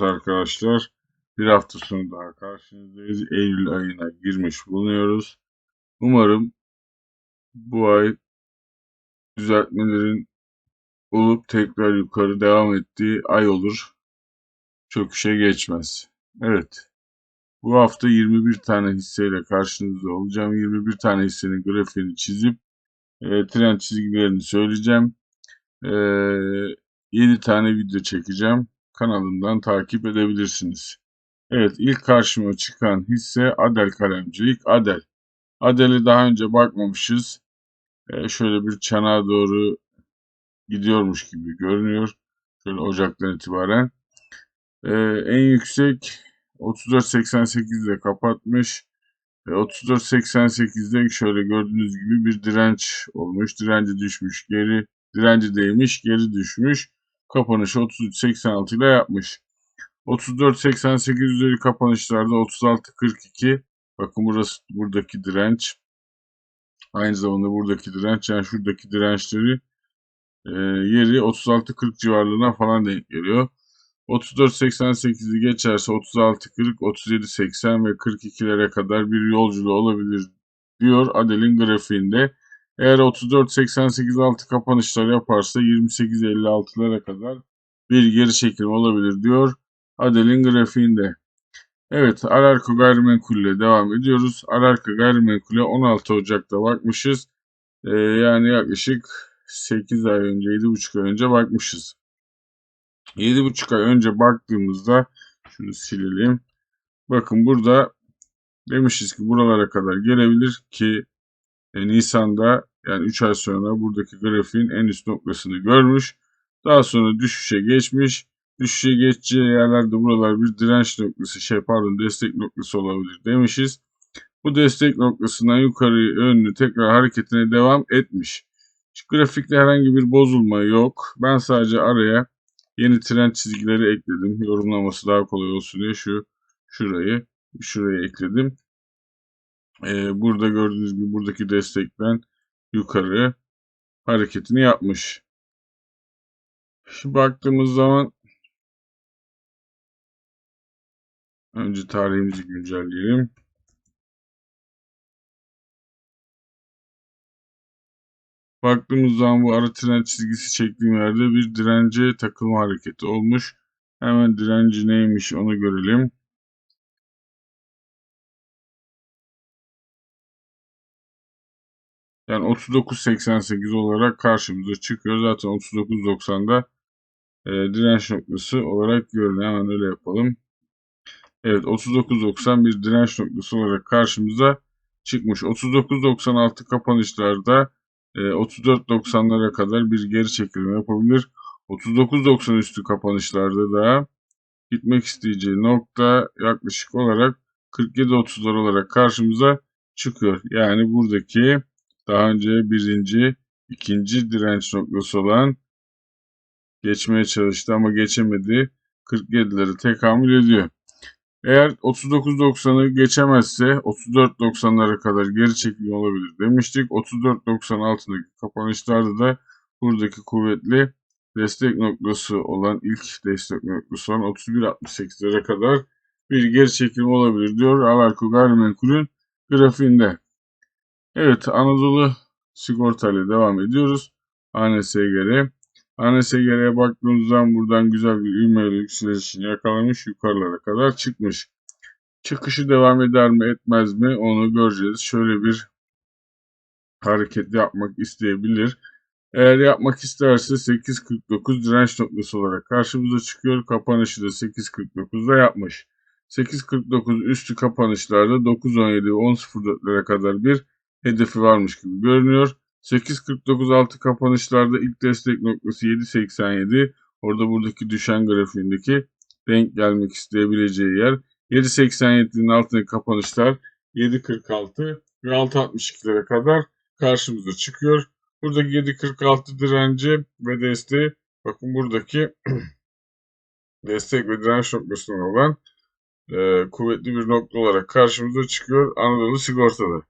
Evet arkadaşlar, bir hafta sonu daha karşınızdayız. Eylül ayına girmiş bulunuyoruz. Umarım bu ay düzeltmelerin olup tekrar yukarı devam ettiği ay olur. Çok işe geçmez. Evet, bu hafta 21 tane hisseyle karşınızda olacağım. 21 tane hissenin grafiğini çizip e, trend çizgilerini söyleyeceğim. E, 7 tane video çekeceğim. Kanalımdan takip edebilirsiniz. Evet ilk karşıma çıkan hisse Adel Kalemcilik. Adel. Adel'e daha önce bakmamışız. Ee, şöyle bir çanağa doğru gidiyormuş gibi görünüyor. Şöyle Ocak'tan itibaren. Ee, en yüksek 34.88'de kapatmış. E, 34.88'de şöyle gördüğünüz gibi bir direnç olmuş. Direnci düşmüş, geri direnci değmiş, geri düşmüş. Kapanışı 33.86 ile yapmış. 34.88 üzeri kapanışlarda 36.42 bakın burası buradaki direnç aynı zamanda buradaki direnç yani şuradaki dirençleri e, yeri 36.40 civarlarına falan denk geliyor. 34.88'i geçerse 36.40, 37.80 ve 42'lere kadar bir yolculuğu olabilir diyor Adel'in grafiğinde. Eğer 34.88 altı kapanışlar yaparsa 28.56'lara kadar bir geri çekilme olabilir diyor. Adel'in grafiğinde. Evet Ararko gayrimenkulle devam ediyoruz. Ararko gayrimenkule 16 Ocak'ta bakmışız. Ee, yani yaklaşık 8 ay önce 7,5 ay önce bakmışız. 7,5 ay önce baktığımızda şunu silelim. Bakın burada demişiz ki buralara kadar gelebilir ki e, Nisan'da yani 3 ay sonra buradaki grafiğin en üst noktasını görmüş. Daha sonra düşüşe geçmiş düşüşe geçeceği yerlerde buralar bir direnç noktası şey pardon destek noktası olabilir demişiz. Bu destek noktasından yukarı yönlü tekrar hareketine devam etmiş. Şu grafikte herhangi bir bozulma yok. Ben sadece araya yeni trend çizgileri ekledim. Yorumlaması daha kolay olsun diye şu şurayı şuraya ekledim. Ee, burada gördüğünüz gibi buradaki destekten yukarı hareketini yapmış. Şimdi baktığımız zaman Önce tarihimizi güncelleyelim. Baktığımız zaman bu ara tren çizgisi çektiğim yerde bir dirence takılma hareketi olmuş. Hemen direnci neymiş onu görelim. Yani 39.88 olarak karşımıza çıkıyor. Zaten 39.90'da e, direnç noktası olarak görünüyor. Hemen öyle yapalım. Evet 39.90 bir direnç noktası olarak karşımıza çıkmış. 39.96 kapanışlarda e, 34.90'lara kadar bir geri çekilme yapabilir. 39.90 üstü kapanışlarda da gitmek isteyeceği nokta yaklaşık olarak 47.30'lar olarak karşımıza çıkıyor. Yani buradaki daha önce birinci, ikinci direnç noktası olan geçmeye çalıştı ama geçemedi. 47'leri tekamül ediyor. Eğer 39.90'ı geçemezse 34.90'lara kadar geri çekilme olabilir demiştik. 34.90 altındaki kapanışlarda da buradaki kuvvetli destek noktası olan ilk destek noktası olan 31.68'lere kadar bir geri çekilme olabilir diyor Alarko Gayrimenkul'ün grafiğinde. Evet Anadolu sigorta ile devam ediyoruz. ANSGR ANSGR'ye baktığımız zaman buradan güzel bir ivmeyle yükselişini yakalamış yukarılara kadar çıkmış. Çıkışı devam eder mi etmez mi onu göreceğiz. Şöyle bir hareket yapmak isteyebilir. Eğer yapmak isterse 8.49 direnç noktası olarak karşımıza çıkıyor. Kapanışı da 8.49'da yapmış. 8.49 üstü kapanışlarda 9.17 ve 10.04'lere kadar bir hedefi varmış gibi görünüyor. 8.49 altı kapanışlarda ilk destek noktası 7.87. Orada buradaki düşen grafiğindeki denk gelmek isteyebileceği yer. 7.87'nin altındaki kapanışlar 7.46 ve 6.62'lere kadar karşımıza çıkıyor. Buradaki 7.46 direnci ve desteği bakın buradaki destek ve direnç noktasından olan e, kuvvetli bir nokta olarak karşımıza çıkıyor Anadolu Sigorta'da.